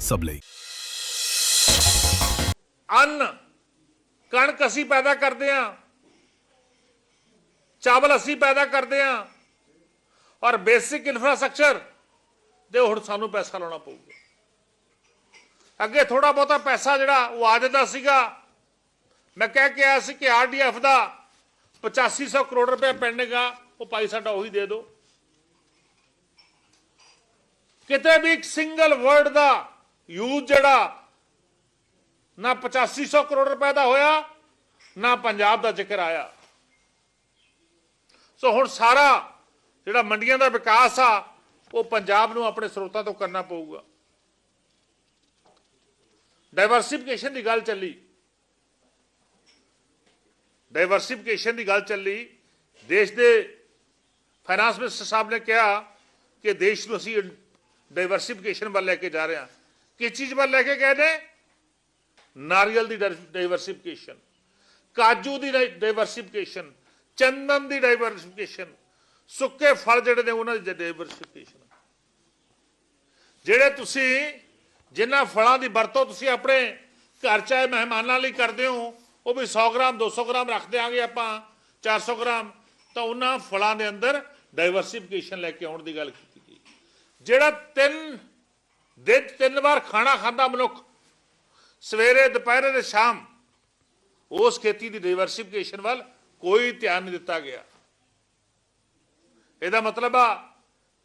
ਸਭ ਲਈ। ਅੰਨ, ਕਣਕ ਅਸੀਂ ਪੈਦਾ ਕਰਦੇ ਹਾਂ। ਚਾਵਲ ਅਸੀਂ ਪੈਦਾ ਕਰਦੇ ਹਾਂ। ਔਰ ਬੇਸਿਕ ਇਨਫਰਾਸਟ੍ਰਕਚਰ ਦੇ ਹੁਣ ਸਾਨੂੰ ਪੈਸਾ ਲਾਉਣਾ ਪਊਗਾ। ਅੱਗੇ ਥੋੜਾ ਬਹੁਤਾ ਪੈਸਾ ਜਿਹੜਾ ਉਹ ਆ ਜਾਂਦਾ ਸੀਗਾ। ਮੈਂ ਕਹਿ ਕੇ ਆਇਆ ਸੀ ਕਿ ਆਰਡੀਐਫ ਦਾ 8500 ਕਰੋੜ ਰੁਪਏ ਪੈਣੇਗਾ ਉਹ ਭਾਈ ਸਾਡਾ ਉਹੀ ਦੇ ਦਿਓ। ਕਿਤੇ ਵੀ ਇੱਕ ਸਿੰਗਲ ਵਰਡ ਦਾ ਯੂਜ਼ ਜਿਹੜਾ ਨਾ 8500 ਕਰੋੜ ਰੁਪਏ ਦਾ ਹੋਇਆ, ਨਾ ਪੰਜਾਬ ਦਾ ਜ਼ਿਕਰ ਆਇਆ। ਸੋ ਹੁਣ ਸਾਰਾ ਜਿਹੜਾ ਮੰਡੀਆਂ ਦਾ ਵਿਕਾਸ ਆ, ਉਹ ਪੰਜਾਬ ਨੂੰ ਆਪਣੇ ਸਰੋਤਾਂ ਤੋਂ ਕਰਨਾ ਪਊਗਾ। ਡਾਈਵਰਸਿਫਿਕੇਸ਼ਨ ਦੀ ਗੱਲ ਚੱਲੀ। ਡਾਈਵਰਸਿਫਿਕੇਸ਼ਨ ਦੀ ਗੱਲ ਚੱਲੀ। ਦੇਸ਼ ਦੇ ਫਾਈਨਾਂਸ ਮਿਨਿਸਟਰ ਸਾਹਿਬ ਨੇ ਕਿਹਾ ਕਿ ਦੇਸ਼ ਨੂੰ ਅਸੀਂ ਡਾਈਵਰਸਿਫਿਕੇਸ਼ਨ ਵੱਲ ਲੈ ਕੇ ਜਾ ਰਹੇ ਹਾਂ। ਕਿਸ ਚੀਜ਼ ਵੱਲ ਲੈ ਕੇ ਗਏ ਨੇ? ਨਾਰੀਅਲ ਦੀ ਡਾਈਵਰਸਿਫਿਕੇਸ਼ਨ ਕਾਜੂ ਦੀ ਡਾਈਵਰਸਿਫਿਕੇਸ਼ਨ ਚੰਦਨ ਦੀ ਡਾਈਵਰਸਿਫਿਕੇਸ਼ਨ ਸੁੱਕੇ ਫਲ ਜਿਹੜੇ ਨੇ ਉਹਨਾਂ ਦੀ ਡਾਈਵਰਸਿਫਿਕੇਸ਼ਨ ਜਿਹੜੇ ਤੁਸੀਂ ਜਿਨ੍ਹਾਂ ਫਲਾਂ ਦੀ ਵਰਤੋਂ ਤੁਸੀਂ ਆਪਣੇ ਘਰ ਚਾਹੇ ਮਹਿਮਾਨਾਂ ਲਈ ਕਰਦੇ ਹੋ, ਉਹ ਵੀ 100 ਗ੍ਰਾਮ 200 ਗ੍ਰਾਮ ਰੱਖ ਦਿਆਂਗੇ ਆਪਾਂ 400 ਗ੍ਰਾਮ, ਤਾਂ ਉਹਨਾਂ ਫਲਾਂ ਦੇ ਅੰਦਰ ਡਾਈਵਰਸਿਫਿਕੇਸ਼ਨ ਲੈ ਕੇ ਆਉਣ ਦੀ ਗੱਲ ਕੀਤੀ ਗਈ। ਜਿਹੜਾ ਤਿੰਨ ਦਿਨ ਤਿੰਨ ਵਾਰ ਖਾਣਾ ਖਾਂਦਾ ਮਨੁੱਖ। ਸਵੇਰੇ, ਦੁਪਹਿਰੇ ਤੇ ਸ਼ਾਮ। ਉਸ ਖੇਤੀ ਦੀ ਡਾਈਵਰਸਿਫਿਕੇਸ਼ਨ ਵੱਲ ਕੋਈ ਧਿਆਨ ਨਹੀਂ ਦਿੱਤਾ ਗਿਆ। ਇਹਦਾ ਮਤਲਬ ਆ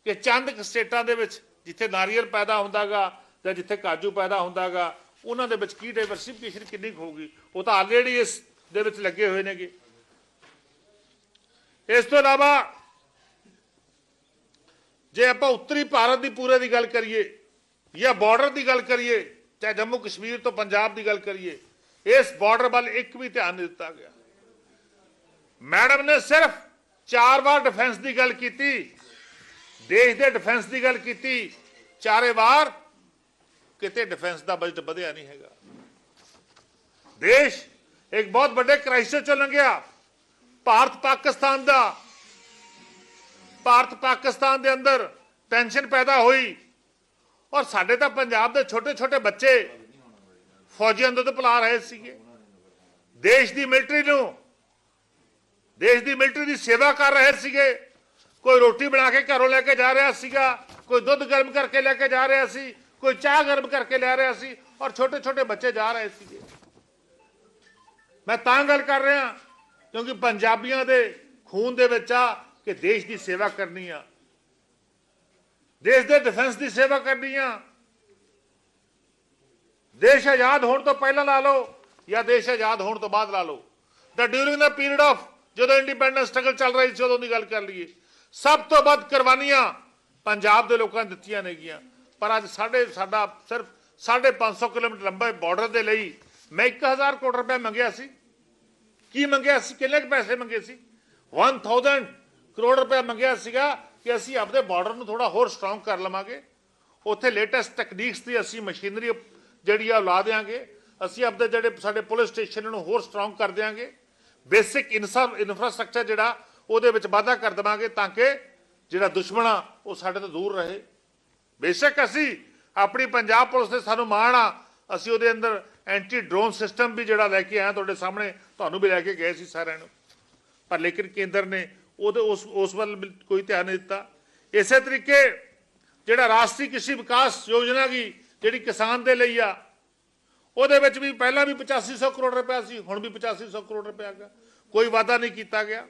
ਕਿ ਚੰਦ ਕੁ ਸਟੇਟਾਂ ਦੇ ਵਿੱਚ ਜਿੱਥੇ ਨਾਰੀਅਲ ਪੈਦਾ ਹੁੰਦਾਗਾ ਜਾਂ ਜਿੱਥੇ ਕਾਜੂ ਪੈਦਾ ਹੁੰਦਾਗਾ, ਉਹਨਾਂ ਦੇ ਵਿੱਚ ਕੀ ਡਾਈਵਰਸਿਫਿਕੇਸ਼ਨ ਕਿੰਨੀ ਕੁ ਹੋਊਗੀ? ਉਹ ਤਾਂ ਆਲਰੇਡੀ ਇਸ ਦੇ ਵਿੱਚ ਲੱਗੇ ਹੋਏ ਨੇਗੇ। ਇਸ ਤੋਂ ਇਲਾਵਾ ਜੇ ਆਪਾਂ ਉੱਤਰੀ ਭਾਰਤ ਦੀ ਪੂਰੇ ਦੀ ਗੱਲ ਕਰੀਏ ਜਾਂ ਬਾਰਡਰ ਦੀ ਗੱਲ ਕਰੀਏ, ਚਾਹੇ ਜੰਮੂ ਕਸ਼ਮੀਰ ਤੋਂ ਪੰਜਾਬ ਦੀ ਗੱਲ ਕਰੀਏ, ਇਸ ਬਾਰਡਰ ਵੱਲ ਇੱਕ ਵੀ ਧਿਆਨ ਨਹੀਂ ਦਿੱਤਾ ਗਿਆ। ਮੈਡਮ ਨੇ ਸਿਰਫ ਚਾਰ ਵਾਰ ਡਿਫੈਂਸ ਦੀ ਗੱਲ ਕੀਤੀ, ਦੇਸ਼ ਦੇ ਡਿਫੈਂਸ ਦੀ ਗੱਲ ਕੀਤੀ, ਚਾਰੇ ਵਾਰ ਕਿਤੇ ਡਿਫੈਂਸ ਦਾ ਬਜਟ ਵਧਿਆ ਨਹੀਂ ਹੈਗਾ। ਦੇਸ਼ ਇੱਕ ਬਹੁਤ ਵੱਡੇ ਕ੍ਰਾਈਸਿਸ ਚੋਂ ਲੰਘਿਆ। ਭਾਰਤ ਪਾਕਿਸਤਾਨ ਦਾ, ਭਾਰਤ ਪਾਕਿਸਤਾਨ ਦੇ ਅੰਦਰ ਟੈਨਸ਼ਨ ਪੈਦਾ ਹੋਈ। ਔਰ ਸਾਡੇ ਤਾਂ ਪੰਜਾਬ ਦੇ ਛੋਟੇ ਛੋਟੇ ਬੱਚੇ ਫੌਜੀਆਂ ਦੇ ਤੋਂ ਪਲਾ ਰਹੇ ਸੀਗੇ। ਦੇਸ਼ ਦੀ ਮਿਲਟਰੀ ਨੂੰ, ਦੇਸ਼ ਦੀ ਮਿਲਟਰੀ ਦੀ ਸੇਵਾ ਕਰ ਰਹੇ ਸੀਗੇ। ਕੋਈ ਰੋਟੀ ਬਣਾ ਕੇ ਘਰੋਂ ਲੈ ਕੇ ਜਾ ਰਿਹਾ ਸੀਗਾ, ਕੋਈ ਦੁੱਧ ਗਰਮ ਕਰਕੇ ਲੈ ਕੇ ਜਾ ਰਿਹਾ ਸੀ, ਕੋਈ ਚਾਹ ਗਰਮ ਕਰਕੇ ਲੈ ਰਿਹਾ ਸੀ ਔਰ ਛੋਟੇ ਛੋਟੇ ਬੱਚੇ ਜਾ ਰਹੇ ਸੀਗੇ। ਮੈਂ ਤਾਂ ਗੱਲ ਕਰ ਰਿਹਾ ਕਿਉਂਕਿ ਪੰਜਾਬੀਆਂ ਦੇ ਖੂਨ ਦੇ ਵਿੱਚ ਆ ਕਿ ਦੇਸ਼ ਦੀ ਸੇਵਾ ਕਰਨੀ ਆ। ਦੇਸ਼ ਦੇ ਡਿਫੈਂਸ ਦੀ ਸੇਵਾ ਕਰਨੀ ਆ ਦੇਸ਼ ਆਜ਼ਾਦ ਹੋਣ ਤੋਂ ਪਹਿਲਾਂ ਲਾ ਲਓ ਜਾਂ ਦੇਸ਼ ਆਜ਼ਾਦ ਹੋਣ ਤੋਂ ਬਾਅਦ ਲਾ ਲਓ। ਦਾ ਡਿਊਰਿੰਗ ਦਾ ਪੀਰੀਅਡ ਆਫ ਜਦੋਂ ਇੰਡੀਪੈਂਡੈਂਸ ਸਟਰਗਲ ਚੱਲ ਰਹੀ ਸੀ, ਉਦੋਂ ਦੀ ਗੱਲ ਕਰ ਲਈਏ। ਸਭ ਤੋਂ ਵੱਧ ਕੁਰਬਾਨੀਆਂ ਪੰਜਾਬ ਦੇ ਲੋਕਾਂ ਨੇ ਦਿੱਤੀਆਂ ਨੇਗੀਆਂ ਪਰ ਅੱਜ ਸਾਡੇ, ਸਾਡਾ ਸਿਰਫ 550 ਕਿਲੋਮੀਟਰ ਲੰਬੇ ਬਾਰਡਰ ਦੇ ਲਈ ਮੈਂ 1000 ਕਰੋੜ ਰੁਪਏ ਮੰਗਿਆ ਸੀ। ਕੀ ਮੰਗਿਆ ਸੀ? ਕਿੰਨੇ ਕੁ ਪੈਸੇ ਮੰਗੇ ਸੀ? 1000 ਕਰੋੜ ਰੁਪਏ ਮੰਗਿਆ ਸੀਗਾ। ਕਿ ਅਸੀਂ ਆਪਦੇ ਬਾਰਡਰ ਨੂੰ ਥੋੜਾ ਹੋਰ ਸਟਰੋਂਗ ਕਰ ਲਵਾਂਗੇ। ਉੱਥੇ ਲੇਟੈਸਟ ਟੈਕਨੀਕਸ ਦੀ ਅਸੀਂ ਮਸ਼ੀਨਰੀ ਜਿਹੜੀ ਆ ਉਹ ਲਾ ਦੇਾਂਗੇ ਅਸੀਂ ਆਪਦੇ ਜਿਹੜੇ ਸਾਡੇ ਪੁਲਿਸ ਸਟੇਸ਼ਨ ਨੂੰ ਹੋਰ ਸਟਰੋਂਗ ਕਰ ਦੇਾਂਗੇ ਬੇਸਿਕ ਇਨਫਰਾਸਟ੍ਰਕਚਰ ਜਿਹੜਾ, ਉਹਦੇ ਵਿੱਚ ਵਾਧਾ ਕਰ ਦੇਵਾਂਗੇ ਤਾਂ ਕਿ ਜਿਹੜਾ ਦੁਸ਼ਮਣ ਆ, ਉਹ ਸਾਡੇ ਤੋਂ ਦੂਰ ਰਹੇ। ਬੇਸ਼ੱਕ ਅਸੀਂ ਆਪਣੀ ਪੰਜਾਬ ਪੁਲਿਸ ਦੇ ਸਾਨੂੰ ਮਾਣ ਆ, ਅਸੀਂ ਉਹਦੇ ਅੰਦਰ ਐਂਟੀ ਡਰੋਨ ਸਿਸਟਮ ਵੀ ਜਿਹੜਾ ਲੈ ਕੇ ਆਏ ਤੁਹਾਡੇ ਸਾਹਮਣੇ, ਤੁਹਾਨੂੰ ਵੀ ਲੈ ਕੇ ਗਏ ਸੀ ਸਾਰਿਆਂ ਨੂੰ। ਪਰ ਲੇਕਿਨ ਕੇਂਦਰ ਨੇ ਉਹਦੇ ਉਸ ਉਸ ਵੱਲ ਕੋਈ ਧਿਆਨ ਨਹੀਂ ਦਿੱਤਾ। ਇਸੇ ਤਰੀਕੇ ਜਿਹੜਾ ਰਾਸ਼ਟਰੀ ਕ੍ਰਿਸ਼ੀ ਵਿਕਾਸ ਯੋਜਨਾ ਕੀ, ਜਿਹੜੀ ਕਿਸਾਨ ਦੇ ਲਈ ਆ, ਉਹਦੇ ਵਿੱਚ ਵੀ ਪਹਿਲਾਂ ਵੀ 8500 ਕਰੋੜ ਰੁਪਏ ਸੀ, ਹੁਣ ਵੀ 8500 ਕਰੋੜ ਰੁਪਏ ਆ ਗਿਆ ਕੋਈ ਵਾਅਦਾ ਨਹੀਂ ਕੀਤਾ ਗਿਆ।